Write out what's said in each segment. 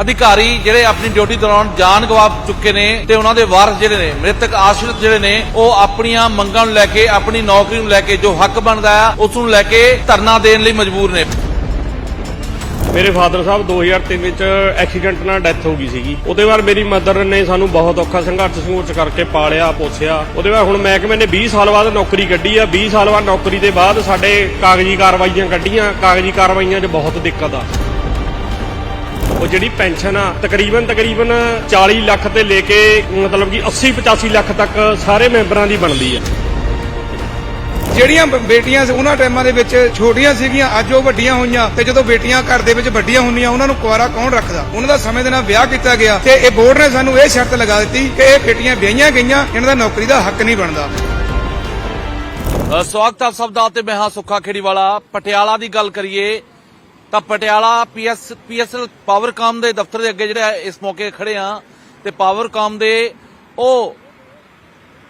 ਅਧਿਕਾਰੀ ਜਿਹੜੇ ਆਪਣੀ ਡਿਊਟੀ ਦੌਰਾਨ ਜਾਨ ਗਵਾ ਚੁੱਕੇ ਨੇ ਤੇ ਉਹਨਾਂ ਦੇ ਵਾਰਸ ਜਿਹੜੇ ਨੇ, ਮ੍ਰਿਤਕ ਆਸ਼ਰਿਤ ਜਿਹੜੇ ਨੇ, ਉਹ ਆਪਣੀਆਂ ਮੰਗਾਂ ਨੂੰ ਲੈ ਕੇ, ਆਪਣੀ ਨੌਕਰੀ ਨੂੰ ਲੈ ਕੇ, ਜੋ ਹੱਕ ਬਣਦਾ ਆ, ਉਸ ਨੂੰ ਲੈ ਕੇ ਧਰਨਾ ਦੇਣ ਲਈ ਮਜਬੂਰ ਨੇ। ਮੇਰੇ ਫਾਦਰ ਸਾਹਿਬ 2003 ਵਿੱਚ ਐਕਸੀਡੈਂਟ ਨਾਲ ਡੈਥ ਹੋ ਗਈ ਸੀਗੀ। ਉਹਦੇ ਬਾਅਦ ਮੇਰੀ ਮਦਰ ਨੇ ਸਾਨੂੰ ਬਹੁਤ ਔਖਾ ਸੰਘਰਸ਼ ਸੰਘਰਸ਼ ਕਰਕੇ ਪਾਲਿਆ, ਪੋਸਿਆ। ਉਹਦੇ ਬਾਅਦ ਹੁਣ ਮਹਿਕਮੇ ਨੇ 20 ਸਾਲ ਬਾਅਦ ਨੌਕਰੀ ਕੱਢੀ ਆ। 20 ਸਾਲ ਬਾਅਦ ਨੌਕਰੀ ਦੇ ਬਾਅਦ ਸਾਡੇ ਕਾਗਜ਼ੀ ਕਾਰਵਾਈਆਂ ਕੱਢੀਆਂ। ਕਾਗਜ਼ੀ ਕਾਰਵਾਈਆਂ 'ਚ ਬਹੁਤ ਦਿੱਕਤ ਆ। ਉਹ ਜਿਹੜੀ ਪੈਨਸ਼ਨ ਆ ਤਕਰੀਬਨ ਤਕਰੀਬਨ 40 ਲੱਖ ਤੇ ਲੈ ਕੇ ਮਤਲਬ ਕਿ 80 85 ਲੱਖ ਤੱਕ ਸਾਰੇ ਮੈਂਬਰਾਂ ਦੀ ਬਣਦੀ ਆ। ਜਿਹੜੀਆਂ ਬੇਟੀਆਂ ਸੀ ਉਹਨਾਂ ਟਾਈਮਾਂ ਦੇ ਵਿੱਚ ਛੋਟੀਆਂ ਸੀਗੀਆਂ ਅੱਜ ਉਹ ਵੱਡੀਆਂ ਹੋਈਆਂ ਤੇ ਜਦੋਂ ਬੇਟੀਆਂ ਘਰ ਦੇ ਵਿੱਚ ਵੱਡੀਆਂ ਹੁੰਦੀਆਂ ਉਹਨਾਂ ਨੂੰ ਕੁਆਰਾ ਕੌਣ ਰੱਖਦਾ? ਉਹਨਾਂ ਦਾ ਸਮੇਂ ਦੇ ਨਾਲ ਵਿਆਹ ਕੀਤਾ ਗਿਆ ਤੇ ਇਹ ਬੋਰਡ ਨੇ ਸਾਨੂੰ ਇਹ ਸ਼ਰਤ ਲਗਾ ਦਿੱਤੀ ਕਿ ਇਹ ਬੇਟੀਆਂ ਵਿਆਹੀਆਂ ਗਈਆਂ ਇਹਨਾਂ ਦਾ ਨੌਕਰੀ ਦਾ ਹੱਕ ਨਹੀਂ ਬਣਦਾ। ਸਵਾਗਤ ਹੈ ਸਭ ਦਾ ਤੇ ਮੈਂ ਹਾਂ ਸੁੱਖਾ ਖੇੜੀਵਾਲਾ। ਪਟਿਆਲਾ ਦੀ ਗੱਲ ਕਰੀਏ ਤਾਂ ਪਟਿਆਲਾ ਪੀਐਸ, ਪੀਐਸਐਲ ਪਾਵਰਕਾਮ ਦੇ ਦਫ਼ਤਰ ਦੇ ਅੱਗੇ ਜਿਹੜਾ ਇਸ ਮੌਕੇ ਖੜੇ ਆ ਤੇ ਪਾਵਰਕਾਮ ਦੇ ਉਹ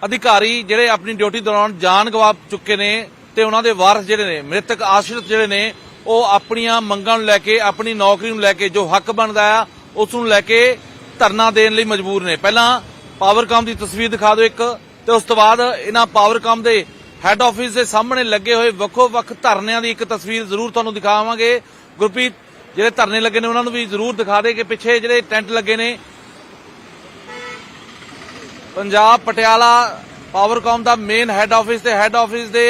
ਅਧਿਕਾਰੀ ਜਿਹੜੇ ਆਪਣੀ ਡਿਊਟੀ ਦੌਰਾਨ ਜਾਨ ਗਵਾ ਚੁੱਕੇ ਨੇ ਤੇ ਉਹਨਾਂ ਦੇ ਵਾਰਸ ਜਿਹੜੇ ਨੇ, ਮ੍ਰਿਤਕ ਆਸ਼ਰਿਤ ਜਿਹੜੇ ਨੇ, ਉਹ ਆਪਣੀਆਂ ਮੰਗਾਂ ਨੂੰ ਲੈ ਕੇ, ਆਪਣੀ ਨੌਕਰੀ ਨੂੰ ਲੈ ਕੇ, ਜੋ ਹੱਕ ਬਣਦਾ ਆ, ਉਸ ਨੂੰ ਲੈ ਕੇ ਧਰਨਾ ਦੇਣ ਲਈ ਮਜਬੂਰ ਨੇ। ਪਹਿਲਾਂ ਪਾਵਰਕਾਮ ਦੀ ਤਸਵੀਰ ਦਿਖਾ ਦਿਓ ਇੱਕ, ਤੇ ਉਸ ਤੋਂ ਬਾਅਦ ਇਹਨਾਂ ਪਾਵਰਕਾਮ ਦੇ ਹੈੱਡ ਆਫਿਸ ਦੇ ਸਾਹਮਣੇ ਲੱਗੇ ਹੋਏ ਵੱਖੋ ਵੱਖ ਧਰਨਿਆਂ ਦੀ ਇੱਕ ਤਸਵੀਰ ਜ਼ਰੂਰ ਤੁਹਾਨੂੰ ਦਿਖਾਵਾਂਗੇ। ਗੁਰਪ੍ਰੀਤ, ਜਿਹੜੇ ਧਰਨੇ ਲੱਗੇ ਨੇ ਉਹਨਾਂ ਨੂੰ ਵੀ ਜ਼ਰੂਰ ਦਿਖਾ ਦੇ ਕਿ ਪਿੱਛੇ ਜਿਹੜੇ ਟੈਂਟ ਲੱਗੇ ਨੇ, ਪੰਜਾਬ ਪਟਿਆਲਾ ਪਾਵਰਕਾਮ ਦਾ ਮੇਨ ਹੈੱਡ ਆਫਿਸ ਤੇ ਹੈੱਡ ਆਫਿਸ ਦੇ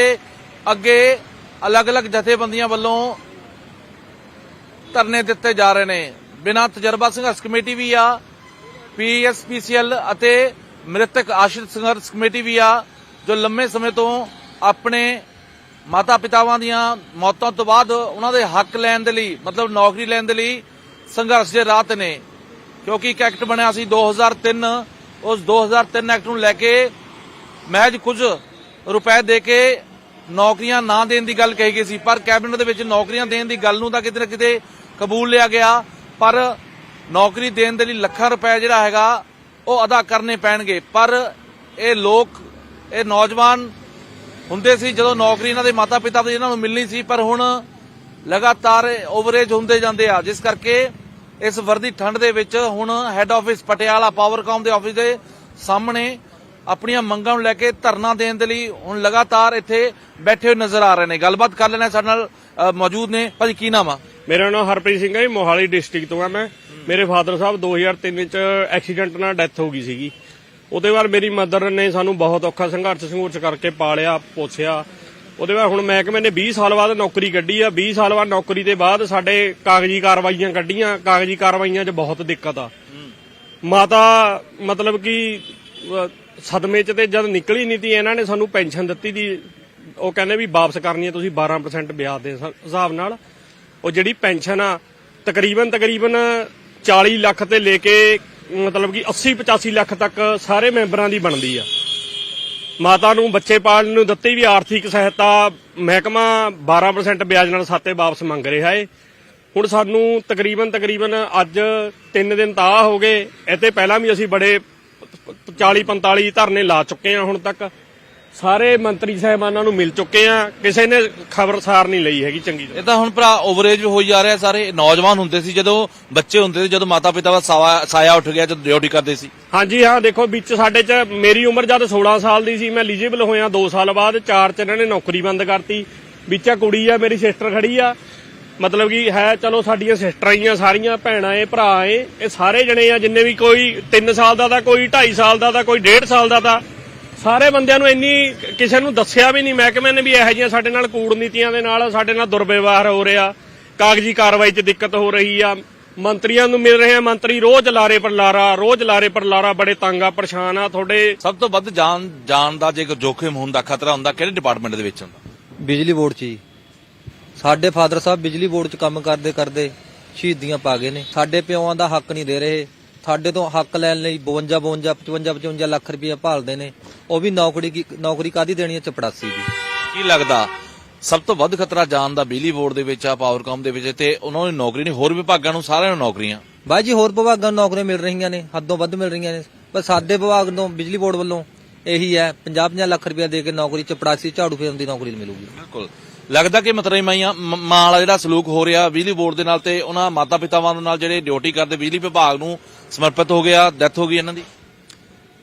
ਅੱਗੇ ਅਲੱਗ-ਅਲੱਗ ਜਥੇਬੰਦੀਆਂ ਵੱਲੋਂ ਧਰਨੇ ਦਿੱਤੇ ਜਾ ਰਹੇ ਨੇ। ਬਿਨਾਂ ਤਜਰਬਾ ਸੰਘਰਸ਼ ਕਮੇਟੀ ਵੀ ਆ ਪੀਐਸਪੀਸੀਐਲ ਅਤੇ ਮ੍ਰਿਤਕ ਆਸ਼ਰਿਤ ਸੰਘਰਸ਼ ਕਮੇਟੀ ਵੀ ਆ, ਜੋ ਲੰਮੇ ਸਮੇਂ ਤੋਂ ਆਪਣੇ ਮਾਤਾ ਪਿਤਾਵਾਂ ਦੀਆਂ ਮੌਤਾਂ ਤੋਂ ਬਾਅਦ ਉਹਨਾਂ ਦੇ ਹੱਕ ਲੈਣ ਦੇ ਲਈ, ਮਤਲਬ ਨੌਕਰੀ ਲੈਣ ਦੇ ਲਈ ਸੰਘਰਸ਼ ਦੇ ਰਾਹ ਤੇ ਨੇ। ਕਿਉਂਕਿ ਇੱਕ ਐਕਟ ਬਣਿਆ ਸੀ 2003 ਉਸ 2003 ਐਕਟ ਨੂੰ ਲੈ ਕੇ ਮਹਿਜ ਕੁਝ ਰੁਪਏ ਦੇ ਕੇ ਨੌਕਰੀਆਂ ਨਾ ਦੇਣ ਦੀ ਗੱਲ ਕਹੀ ਗਈ ਸੀ। ਪਰ ਕੈਬਨਿਟ ਦੇ ਵਿੱਚ ਨੌਕਰੀਆਂ ਦੇਣ ਦੀ ਗੱਲ ਨੂੰ ਤਾਂ ਕਿਤੇ ਨਾ ਕਿਤੇ ਕਬੂਲ ਲਿਆ ਗਿਆ। ਪਰ ਨੌਕਰੀ ਦੇਣ ਦੇ ਲਈ ਲੱਖਾਂ ਰੁਪਏ ਜਿਹੜਾ ਹੈਗਾ, ਉਹ ਅਦਾ ਕਰਨੇ ਪੈਣਗੇ। ਪਰ ਇਹ ਲੋਕ, ਇਹ ਨੌਜਵਾਨ ਹੁੰਦੇ ਸੀ ਜਦੋਂ ਨੌਕਰੀ ਇਹਨਾਂ ਦੇ ਮਾਤਾ ਪਿਤਾ ਦੀ ਇਹਨਾਂ ਨੂੰ ਮਿਲਣੀ ਸੀ ਪਰ ਹੁਣ ਲਗਾਤਾਰ ਓਵਰੇਜ ਹੁੰਦੇ ਜਾਂਦੇ ਆ। ਜਿਸ ਕਰਕੇ ਇਸ ਵਰਦੀ ਠੰਡ ਦੇ ਵਿੱਚ ਹੁਣ ਹੈੱਡ ਆਫਿਸ ਪਟਿਆਲਾ ਪਾਵਰਕਾਮ ਦੇ ਆਫਿਸ ਦੇ ਸਾਹਮਣੇ ਆਪਣੀਆਂ ਮੰਗਾਂ ਨੂੰ ਲੈ ਕੇ ਧਰਨਾ ਦੇਣ ਦੇ ਲਈ ਹੁਣ ਲਗਾਤਾਰ ਇੱਥੇ ਬੈਠੇ ਹੋਏ ਨਜ਼ਰ ਆ ਰਹੇ ਨੇ। ਗੱਲਬਾਤ ਕਰ ਲੈਣਾ ਸਾਡੇ ਨਾਲ ਮੌਜੂਦ ਨੇ। ਭਾਜੀ ਕੀ ਨਾਮ ਆ? ਮੇਰਾ ਨਾਮ ਹਰਪ੍ਰੀਤ ਸਿੰਘ ਹੈ ਜੀ, ਮੋਹਾਲੀ ਡਿਸਟ੍ਰਿਕਟ ਤੋਂ ਆ ਮੈਂ। ਮੇਰੇ ਫਾਦਰ ਸਾਹਿਬ 2003 ਵਿੱਚ ਐਕਸੀਡੈਂਟ ਨਾਲ ਡੈਥ ਹੋ ਗਈ ਸੀਗੀ। ਉਹਦੇ ਬਾਅਦ ਮੇਰੀ ਮਦਰ ਨੇ ਸਾਨੂੰ ਬਹੁਤ ਔਖਾ ਸੰਘਰਸ਼ ਸੰਘਰਸ਼ ਕਰਕੇ ਪਾਲਿਆ ਪੋਸਿਆ ਉਹਦੇ ਬਾਅਦ ਹੁਣ ਮਹਿਕਮੇ ਨੇ 20 ਸਾਲ ਬਾਅਦ ਨੌਕਰੀ ਕੱਢੀ ਆ। 20 ਸਾਲ ਬਾਅਦ ਨੌਕਰੀ ਦੇ ਬਾਅਦ ਸਾਡੇ ਕਾਗਜ਼ੀ ਕਾਰਵਾਈਆਂ ਕੱਢੀਆਂ। ਕਾਗਜ਼ੀ ਕਾਰਵਾਈਆਂ 'ਚ ਬਹੁਤ ਦਿੱਕਤ ਆ। ਮਾਤਾ, ਮਤਲਬ ਕਿ ਸਦਮੇ 'ਚ ਤੇ ਜਦ ਨਿਕਲੀ ਨਹੀਂ ਤੀ, ਇਹਨਾਂ ਨੇ ਸਾਨੂੰ ਪੈਨਸ਼ਨ ਦਿੱਤੀ ਦੀ। ਉਹ ਕਹਿੰਦੇ ਵੀ ਵਾਪਸ ਕਰਨੀ ਹੈ ਤੁਸੀਂ 12% ਵਿਆਜ ਦੇ ਹਿਸਾਬ ਨਾਲ। ਉਹ ਜਿਹੜੀ ਪੈਨਸ਼ਨ ਆ ਤਕਰੀਬਨ ਤਕਰੀਬਨ 40 ਲੱਖ ਤੇ ਲੈ ਕੇ ਮਤਲਬ ਕਿ 80 85 ਲੱਖ ਤੱਕ ਸਾਰੇ ਮੈਂਬਰਾਂ ਦੀ ਬਣਦੀ ਆ। ਮਾਤਾ ਨੂੰ, ਬੱਚੇ ਪਾਲਣ ਨੂੰ ਦਿੱਤੀ ਵੀ ਆਰਥਿਕ ਸਹਾਇਤਾ, ਮਹਿਕਮਾ 12% ਵਿਆਜ ਨਾਲ ਸਾਤੇ ਵਾਪਸ ਮੰਗ ਰਿਹਾ ਏ। ਹੁਣ ਸਾਨੂੰ ਤਕਰੀਬਨ ਤਕਰੀਬਨ ਅੱਜ 3 ਦਿਨ ਤਾਂ ਹੋ ਗਏ, ਇਹ ਤੇ ਪਹਿਲਾਂ ਵੀ ਅਸੀਂ ਬੜੇ 40 45 ਧਰਨੇ ਲਾ ਚੁੱਕੇ ਆ ਹੁਣ ਤੱਕ। ਸਾਰੇ ਮੰਤਰੀ ਸਾਹਿਬਾਨਾਂ ਨੂੰ ਮਿਲ ਚੁੱਕੇ ਆ। ਕਿਸੇ ਨੇ ਖਬਰਸਾਰ ਨਹੀਂ ਲਈ ਹੈਗੀ ਚੰਗੀ ਇਹ ਤਾਂ ਹੁਣ ਭਰਾ ਓਵਰੇਜ ਹੋਈ ਜਾ ਰਿਹਾ ਸਾਰੇ ਨੌਜਵਾਨ ਹੁੰਦੇ ਸੀ ਜਦੋਂ ਬੱਚੇ ਹੁੰਦੇ ਸੀ ਜਦੋਂ ਮਾਤਾ ਪਿਤਾ ਦਾ ਸਾਇਆ ਉੱਠ ਗਿਆ ਜਦੋਂ ਡਿਊਟੀ ਕਰਦੇ ਸੀ। ਹਾਂਜੀ ਹਾਂ ਦੇਖੋ ਵਿੱਚ ਸਾਡੇ ਚ ਮੇਰੀ ਉਮਰ ਜਦ 16 ਸਾਲ ਦੀ ਸੀ ਮੈਂ ਐਲੀਜੀਬਲ ਹੋਇਆ 2 ਸਾਲ ਬਾਅਦ 4 ਚ ਇਹਨਾਂ ਨੇ ਨੌਕਰੀ ਬੰਦ ਕਰਤੀ। ਵਿੱਚ ਆ ਕੁੜੀ ਆ ਮੇਰੀ ਸਿਸਟਰ ਖੜੀ ਆ। ਮਤਲਬ ਕਿ ਹੈ ਚਲੋ ਸਾਡੀਆਂ ਸਿਸਟਰਾਂ ਹੀ ਆ ਸਾਰੀਆਂ ਭੈਣਾਂ ਏ ਭਰਾ ਏ ਇਹ ਸਾਰੇ ਜਣੇ ਆ ਜਿੰਨੇ ਵੀ ਕੋਈ 3 ਸਾਲ ਦਾ ਤਾਂ ਕੋਈ 2.5 ਸਾਲ ਦਾ ਤਾਂ ਕੋਈ 1.5 ਸਾਲ ਦਾ ਤਾਂ ਸਾਰੇ ਬੰਦਿਆਂ ਨੂੰ ਇੰਨੀ ਕਿਸੇ ਨੂੰ ਦੱਸਿਆ ਵੀ ਨਹੀਂ ਮਹਿਕਮੇ ਨੇ ਵੀ ਇਹੋ ਜਿਹੀਆਂ ਸਾਡੇ ਨਾਲ ਕੂੜਨੀਤੀਆਂ ਦੇ ਨਾਲ ਸਾਡੇ ਨਾਲ ਦੁਰਵਿਵਹਾਰ ਹੋ ਰਿਹਾ ਕਾਗਜ਼ੀ ਕਾਰਵਾਈ 'ਚ ਦਿੱਕਤ ਹੋ ਰਹੀ ਆ ਮੰਤਰੀਆਂ ਨੂੰ ਮਿਲ ਰਹੇ ਆ ਮੰਤਰੀ ਰੋਜ਼ ਲਾਰੇ ਪਰ ਲਾਰਾ ਰੋਜ਼ ਲਾਰੇ ਪਰ ਲਾਰਾ ਬੜੇ ਤੰਗ ਆ ਪਰੇਸ਼ਾਨ ਆ ਤੁਹਾਡੇ। ਸਭ ਤੋਂ ਵੱਧ ਜਾਨ ਜਾਨ ਦਾ ਜੇਕਰ ਜੋਖਿਮ ਹੋਣ ਦਾ ਖਤਰਾ ਹੁੰਦਾ ਕਿਹੜੇ ਡਿਪਾਰਟਮੈਂਟ ਦੇ ਵਿੱਚ ਹੁੰਦਾ? ਬਿਜਲੀ ਬੋਰਡ 'ਚ ਜੀ। ਸਾਡੇ ਫਾਦਰ ਸਾਹਿਬ ਬਿਜਲੀ ਬੋਰਡ 'ਚ ਕੰਮ ਕਰਦੇ ਕਰਦੇ ਸ਼ਹੀਦੀਆਂ ਪਾ ਗਏ ਨੇ। ਸਾਡੇ ਪਿਓਾਂ ਦਾ ਹੱਕ ਨਹੀਂ ਦੇ ਰਹੇ। ਸਾਡੇ ਤੋਂ ਹੱਕ ਲੈਣ ਲਈ 52 52 55 55 ਲੱਖ ਰੁਪਏ ਭਾਲਦੇ ਨੇ। ਉਹ ਵੀ ਨੌਕਰੀ ਕੀ ਨੌਕਰੀ ਕਾਦੀ ਦੇਣੀ ਹੈ? ਚਪੜਾਸੀ ਦੀ। ਕੀ ਲੱਗਦਾ? ਸਭ ਤੋਂ ਵੱਧ ਖਤਰਾ ਜਾਨ ਦਾ ਬਿਜਲੀ ਬੋਰਡ ਦੇ ਵਿੱਚ ਆ ਪਾਵਰਕਾਮ ਦੇ ਵਿੱਚ ਤੇ ਉਹਨਾਂ ਨੂੰ ਨੌਕਰੀ ਨਹੀਂ ਹੋਰ ਵਿਭਾਗਾਂ ਨੂੰ ਸਾਰਿਆਂ ਨੂੰ ਨੌਕਰੀਆਂ। ਬਾਈ ਜੀ ਹੋਰ ਵਿਭਾਗਾਂ ਨੂੰ ਨੌਕਰੀਆਂ ਮਿਲ ਰਹੀਆਂ ਨੇ ਹੱਦੋਂ ਵੱਧ ਮਿਲ ਰਹੀਆਂ ਨੇ। ਪਰ ਸਾਡੇ ਵਿਭਾਗ ਤੋਂ ਬਿਜਲੀ ਬੋਰਡ ਵੱਲੋਂ ਇਹੀ ਹੈ 50 50 ਲੱਖ ਰੁਪਏ ਦੇ ਕੇ ਨੌਕਰੀ ਚਪੜਾਸੀ ਝਾੜੂ ਫੇਰਨ ਦੀ ਨੌਕਰੀ ਮਿਲੂਗੀ। ਬਿਲਕੁਲ। ਲੱਗਦਾ ਕਿ ਮਤਰੇਈ ਮਾਈਆਂ, ਮਾਂ ਵਾਲਾ ਜਿਹੜਾ ਸਲੂਕ ਹੋ ਰਿਹਾ, ਬਿਜਲੀ ਬੋਰਡ ਦੇ ਨਾਲ ਤੇ ਉਹਨਾਂ ਮਾਤਾ ਪਿਤਾਵਾਂ ਦੇ ਨਾਲ ਜਿਹੜੇ ਡਿਊਟੀ ਕਰਦੇ, ਬਿਜਲੀ ਵਿਭਾਗ ਨੂੰ ਸਮਰਪਿਤ ਹੋ ਗਿਆ, ਡੈਥ ਹੋ ਗਈ ਇਹਨਾਂ ਦੀ?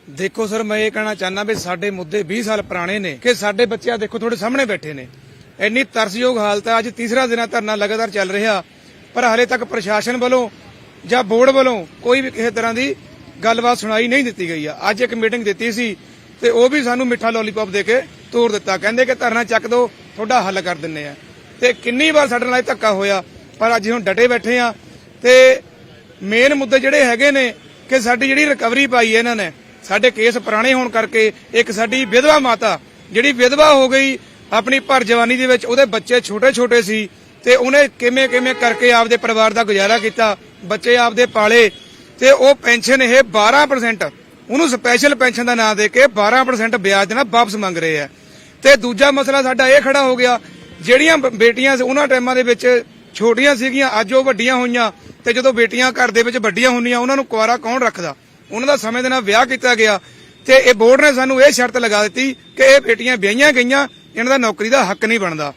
ਦੇਖੋ ਸਰ, ਮੈਂ ਇਹ ਕਹਿਣਾ ਚਾਹੁੰਦਾ ਵੀ ਸਾਡੇ ਮੁੱਦੇ 20 ਸਾਲ ਪੁਰਾਣੇ ਨੇ ਕਿ ਸਾਡੇ ਬੱਚੇ ਦੇਖੋ ਤੁਹਾਡੇ ਸਾਹਮਣੇ ਬੈਠੇ ਨੇ। ਇੰਨੀ ਤਰਸਯੋਗ ਹਾਲਤ ਹੈ ਅੱਜ ਤੀਸਰਾ ਦਿਨਾਂ ਧਰਨਾ ਲਗਾਤਾਰ ਚੱਲ ਰਿਹਾ, ਪਰ ਹਾਲੇ ਤੱਕ ਪ੍ਰਸ਼ਾਸਨ ਵੱਲੋਂ ਜਾਂ ਬੋਰਡ ਵੱਲੋਂ ਕੋਈ ਵੀ ਕਿਸੇ ਤਰ੍ਹਾਂ ਦੀ ਗੱਲਬਾਤ ਸੁਣਾਈ ਨਹੀਂ ਦਿੱਤੀ ਗਈ ਆ। ਅੱਜ ਇੱਕ ਮੀਟਿੰਗ ਦਿੱਤੀ ਸੀ ਤੇ ਉਹ ਵੀ ਸਾਨੂੰ ਮਿੱਠਾ ਲੋਲੀਪੌਪ ਦੇ ਕੇ ਤੋੜ ਦਿੱਤਾ। ਕਹਿੰਦੇ ਕਿ ਧਰਨਾ ਚੱਕ ਦੋ, ਤੁਹਾਡਾ ਹੱਲ ਕਰ ਦਿੰਨੇ ਆ। ਤੇ ਕਿੰਨੀ ਵਾਰ ਸਾਡੇ ਨਾਲ ਇਹ ਧੱਕਾ ਹੋਇਆ, ਪਰ ਅੱਜ ਹੁਣ ਡਟੇ ਬੈਠੇ ਆ। ਤੇ ਮੇਨ ਮੁੱਦੇ ਜਿਹੜੇ ਹੈਗੇ ਨੇ ਕਿ ਸਾਡੀ ਜਿਹੜੀ ਰਿਕਵਰੀ ਪਾਈ ਹੈ ਇਹਨਾਂ ਨੇ, ਸਾਡੇ ਕੇਸ ਪੁਰਾਣੇ ਹੋਣ ਕਰਕੇ ਇੱਕ ਸਾਡੀ ਵਿਧਵਾ ਮਾਤਾ, ਜਿਹੜੀ ਵਿਧਵਾ ਹੋ ਗਈ, ਆਪਣੀ ਭਰ ਜਵਾਨੀ ਦੇ ਵਿੱਚ ਉਹਦੇ ਬੱਚੇ ਛੋਟੇ ਛੋਟੇ ਸੀ ਤੇ ਉਹਨੇ ਕਿਵੇਂ ਕਿਵੇਂ ਕਰਕੇ ਆਪਦੇ ਪਰਿਵਾਰ ਦਾ ਗੁਜ਼ਾਰਾ ਕੀਤਾ, ਬੱਚੇ ਆਪਦੇ ਪਾਲੇ ਤੇ ਉਹ ਪੈਨਸ਼ਨ ਇਹ 12% ਉਹਨੂੰ ਸਪੈਸ਼ਲ ਪੈਨਸ਼ਨ ਦਾ ਨਾਂ ਦੇ ਕੇ 12% ਵਿਆਜ ਦੇ ਨਾਲ ਵਾਪਸ ਮੰਗ ਰਹੇ ਆ। ਤੇ ਦੂਜਾ ਮਸਲਾ ਸਾਡਾ ਇਹ ਖੜਾ ਹੋ ਗਿਆ, ਜਿਹੜੀਆਂ ਬੇਟੀਆਂ ਉਹਨਾਂ ਟਾਈਮਾਂ ਦੇ ਵਿੱਚ ਛੋਟੀਆਂ ਸੀਗੀਆਂ, ਅੱਜ ਉਹ ਵੱਡੀਆਂ ਹੋਈਆਂ ਤੇ ਜਦੋਂ ਬੇਟੀਆਂ ਘਰ ਦੇ ਵਿੱਚ ਵੱਡੀਆਂ ਹੁੰਦੀਆਂ, ਉਹਨਾਂ ਨੂੰ ਕੁਆਰਾ ਕੌਣ ਰੱਖਦਾ? ਉਹਨਾਂ ਦਾ ਸਮੇਂ ਦੇ ਨਾਲ ਵਿਆਹ ਕੀਤਾ ਗਿਆ ਤੇ ਇਹ ਬੋਰਡ ਨੇ ਸਾਨੂੰ ਇਹ ਸ਼ਰਤ ਲਗਾ ਦਿੱਤੀ ਕਿ ਇਹ ਬੇਟੀਆਂ ਵਿਆਹੀਆਂ ਗਈਆਂ, ਇਹਨਾਂ ਦਾ ਨੌਕਰੀ ਦਾ ਹੱਕ ਨਹੀਂ ਬਣਦਾ।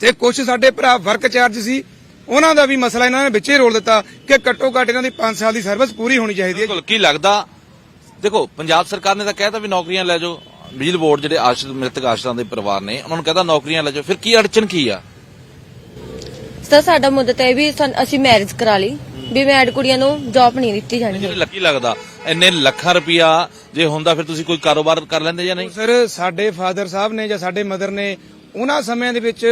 ਤੇ ਕੁਝ ਸਾਡੇ ਭਰਾ ਵਰਕ ਚਾਰਜ ਸੀ, ਉਹਨਾਂ ਦਾ ਵੀ ਮਸਲਾ ਇਹਨਾਂ ਨੇ ਵਿੱਚੇ ਰੋਲ ਦਿੱਤਾ ਕਿ ਘੱਟੋ ਘੱਟ ਇਹਨਾਂ ਦੀ 5 ਸਾਲ ਦੀ ਸਰਵਿਸ ਪੂਰੀ ਹੋਣੀ ਚਾਹੀਦੀ ਹੈ। ਬਿਲਕੁਲ, ਕੀ ਲੱਗਦਾ? ਦੇਖੋ, ਪੰਜਾਬ ਸਰਕਾਰ ਨੇ ਤਾਂ ਕਹਿਤਾ ਵੀ ਨੌਕਰੀਆਂ ਲੈ ਜਾਓ। ਬਿਜਲੀ ਬੋਰਡ ਜਿਹੜੇ ਆਸ਼ਰਿਤ ਮ੍ਰਿਤਕ ਆਸ਼ਰਿਤਾਂ ਦੇ ਪਰਿਵਾਰ ਨੇ ਉਹਨਾਂ ਨੂੰ ਕਹਿੰਦਾ ਨੌਕਰੀਆਂ ਲੈ ਜਾਓ। ਫਿਰ ਕੀ ਅੜਚਨ ਕੀ ਆ? ਸਰ ਸਾਡਾ ਮੁੱਦਾ ਤਾਂ ਇਹ ਵੀ ਸਾਨੂੰ- ਅਸੀਂ ਮੈਰਿਜ ਕਰਾ ਲਈ ਵੀ ਮੈਡ ਕੁੜੀਆਂ ਨੂੰ ਜੌਬ ਨਹੀਂ ਦਿੱਤੀ ਜਾਣੀ। ਜਿਹੜੇ ਲੱਕੀ ਲੱਗਦਾ ਇੰਨੇ ਲੱਖਾਂ ਰੁਪਇਆ ਜੇ ਹੁੰਦਾ ਫਿਰ ਤੁਸੀਂ ਕੋਈ ਕਾਰੋਬਾਰ ਕਰ ਲੈਂਦੇ ਜਾਂ ਨਹੀਂ? ਸਰ ਸਾਡੇ ਫਾਦਰ ਸਾਹਿਬ ਨੇ ਜਾਂ ਸਾਡੇ ਮਦਰ ਨੇ ਉਹਨਾਂ ਸਮਿਆਂ ਦੇ ਵਿੱਚ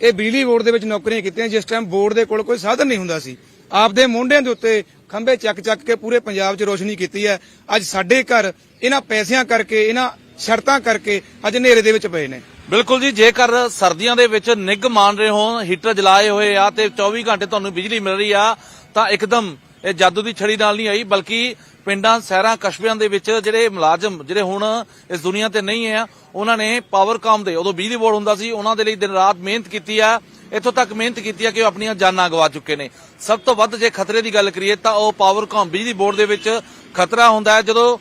ਇਹ ਬਿਜਲੀ ਬੋਰਡ ਦੇ ਵਿੱਚ ਨੌਕਰੀਆਂ ਕੀਤੀਆਂ ਜਿਸ ਟਾਈਮ ਬੋਰਡ ਦੇ ਕੋਲ ਕੋਈ ਸਾਧਨ ਨਹੀਂ ਹੁੰਦਾ ਸੀ। ਆਪਦੇ ਮੋਢਿਆਂ ਦੇ ਉੱਤੇ ਖੰਭੇ ਚੱਕ ਚੱਕ ਕੇ ਪੂਰੇ ਪੰਜਾਬ 'ਚ ਰੋਸ਼ਨੀ ਕੀਤੀ ਹੈ। ਅੱਜ ਸਾਡੇ ਘਰ ਇਹਨਾਂ ਪੈਸਿਆਂ ਕਰਕੇ ਇਹਨਾਂ ਸ਼ਰਤਾਂ ਕਰਕੇ ਅੱਜ ਹਨੇਰੇ ਦੇ ਵਿੱਚ ਪਏ ਨੇ। ਬਿਲਕੁਲ ਜੀ, ਜੇਕਰ ਸਰਦੀਆਂ ਦੇ ਵਿੱਚ ਨਿੱਘ ਮਾਣ ਰਹੇ ਹੋ ਹੀਟਰ ਜਲਾਏ ਹੋਏ ਆ ਤੇ 24 ਘੰਟੇ ਤੁਹਾਨੂੰ ਬਿਜਲੀ ਮਿਲ ਰਹੀ ਆ, ਤਾਂ ਇੱਕਦਮ ਇਹ ਜਾਦੂ ਦੀ ਛੜੀ ਨਾਲ ਨਹੀਂ ਆਈ, ਬਲਕਿ ਪਿੰਡਾਂ, ਸ਼ਹਿਰਾਂ, ਕਸਬਿਆਂ ਦੇ ਵਿੱਚ ਜਿਹੜੇ ਮੁਲਾਜ਼ਮ, ਜਿਹੜੇ ਹੁਣ ਇਸ ਦੁਨੀਆ ਤੇ ਨਹੀਂ ਆ, ਉਹਨਾਂ ਨੇ ਪਾਵਰਕਾਮ ਦੇ, ਉਦੋਂ ਬਿਜਲੀ ਬੋਰਡ ਹੁੰਦਾ ਸੀ, ਉਹਨਾਂ ਦੇ ਲਈ ਦਿਨ ਰਾਤ ਮਿਹਨਤ ਕੀਤੀ ਆ, ਇੱਥੋਂ ਤੱਕ ਮਿਹਨਤ ਕੀਤੀ ਆ ਕਿ ਉਹ ਆਪਣੀਆਂ ਜਾਨਾਂ ਗਵਾ ਚੁੱਕੇ ਨੇ। ਸਭ ਤੋਂ ਵੱਧ ਜੇ ਖਤਰੇ ਦੀ ਗੱਲ ਕਰੀਏ, ਤਾਂ ਉਹ ਪਾਵਰਕਾਮ ਬਿਜਲੀ ਬੋਰਡ ਦੇ ਵਿੱਚ ਖਤਰਾ ਹੁੰਦਾ ਹੈ, ਜਦੋਂ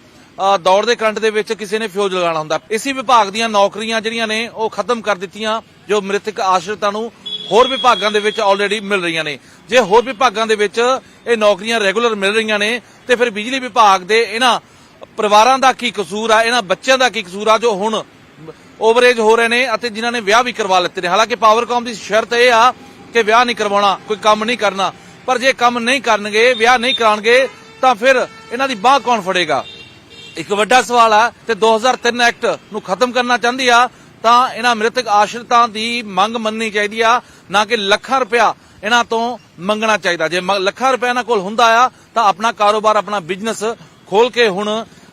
ਦੌੜ ਦੇ ਕਰੰਟ ਦੇ ਵਿੱਚ ਕਿਸੇ ਨੇ ਫਿਊਜ਼ ਲਗਾਉਣਾ ਹੁੰਦਾ। ਇਸੇ ਵਿਭਾਗ ਦੀਆਂ ਨੌਕਰੀਆਂ ਜਿਹੜੀਆਂ ਨੇ, ਉਹ ਖਤਮ ਕਰ ਦਿੱਤੀਆਂ, ਜੋ ਮ੍ਰਿਤਕ ਆਸ਼ਰਿਤਾਂ ਨੂੰ ਹੋਰ ਵਿਭਾਗਾਂ ਦੇ ਵਿੱਚ ਆਲਰੇਡੀ ਮਿਲ ਰਹੀਆਂ ਨੇ। ਜੇ ਹੋਰ ਵਿਭਾਗਾਂ ਦੇ ਵਿੱਚ ਇਹ ਨੌਕਰੀਆਂ ਰੈਗੂਲਰ ਮਿਲ ਰਹੀਆਂ ਨੇ, ਤੇ ਫਿਰ ਬਿਜਲੀ ਵਿਭਾਗ ਦੇ ਇਹਨਾਂ ਪਰਿਵਾਰਾਂ ਦਾ ਕੀ ਕਸੂਰ ਆ, ਇਹਨਾਂ ਬੱਚਿਆਂ ਦਾ ਕੀ ਕਸੂਰ ਆ, ਜੋ ਹੁਣ ਓਵਰੇਜ ਹੋ ਰਹੇ ਨੇ ਅਤੇ ਜਿਨ੍ਹਾਂ ਨੇ ਵਿਆਹ ਵੀ ਕਰਵਾ ਲਿੱਤੇ ਨੇ। ਹਾਲਾਂਕਿ ਪਾਵਰਕਾਮ ਦੀ ਸ਼ਰਤ ਇਹ ਆ ਕਿ ਵਿਆਹ ਨਹੀਂ ਕਰਵਾਉਣਾ, ਕੋਈ ਕੰਮ ਨਹੀਂ ਕਰਨਾ। ਪਰ ਜੇ ਕੰਮ ਨਹੀਂ ਕਰਨਗੇ, ਵਿਆਹ ਨਹੀਂ ਕਰਾਣਗੇ ਤਾਂ ਫਿਰ ਇਹਨਾਂ ਦੀ ਬਾਹ ਕੌਣ ਫੜੇਗਾ? ਇੱਕ ਵੱਡਾ ਸਵਾਲ ਆ ਤੇ 2003 ਐਕਟ ਨੂੰ ਖਤਮ ਕਰਨਾ ਚਾਹੁੰਦੀ ਆ, ਤਾਂ ਇਹਨਾਂ ਮ੍ਰਿਤਕ ਆਸ਼ਰਿਤਾਂ ਦੀ ਮੰਗ ਮੰਨਣੀ ਚਾਹੀਦੀ ਆ, ਨਾ ਕਿ ਲੱਖਾਂ ਰੁਪਇਆ ਇਹਨਾਂ ਤੋਂ ਮੰਗਣਾ ਚਾਹੀਦਾ। ਜੇ ਲੱਖਾਂ ਰੁਪਇਆ ਇਹਨਾਂ ਕੋਲ ਹੁੰਦਾ ਆ, ਤਾਂ ਆਪਣਾ ਕਾਰੋਬਾਰ, ਆਪਣਾ ਬਿਜ਼ਨਸ ਖੋਲ ਕੇ ਹੁਣ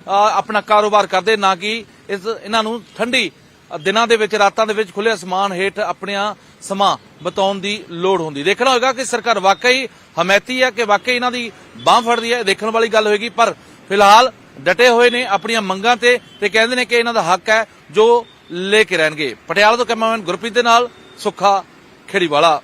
ਆਪਣਾ ਕਾਰੋਬਾਰ ਕਰਦੇ, ਨਾ ਕਿ ਇਸ ਇਹਨਾਂ ਨੂੰ ਠੰਡੀ ਦਿਨਾਂ ਦੇ ਵਿੱਚ, ਰਾਤਾਂ ਦੇ ਵਿੱਚ ਖੁੱਲੇ ਅਸਮਾਨ ਹੇਠ ਆਪਣੀਆਂ ਸਮਾਂ ਬਤਾਉਣ ਦੀ ਲੋੜ ਹੁੰਦੀ। ਦੇਖਣਾ ਹੋਏਗਾ ਕਿ ਸਰਕਾਰ ਵਾਕਈ ਹਮਾਇਤੀ ਹੈ ਕਿ ਵਾਕਈ ਇਹਨਾਂ ਦੀ ਬਾਹ ਫੜਦੀ ਹੈ ਦੇਖਣ ਵਾਲੀ ਗੱਲ ਹੋਏਗੀ, ਪਰ ਫਿਲਹਾਲ ਡਟੇ ਹੋਏ ਨੇ ਆਪਣੀਆਂ ਮੰਗਾਂ ਤੇ ਤੇ ਕਹਿੰਦੇ ਨੇ ਕਿ ਇਹਨਾਂ ਦਾ ਹੱਕ ਹੈ ਜੋ ਲੈ ਕੇ ਰਹਿਣਗੇ। ਪਟਿਆਲਾ ਤੋਂ ਕੈਮਰਾਮੈਨ ਗੁਰਪ੍ਰੀਤ ਦੇ ਨਾਲ ਸੁੱਖਾ ਖੇੜੀਵਾਲਾ।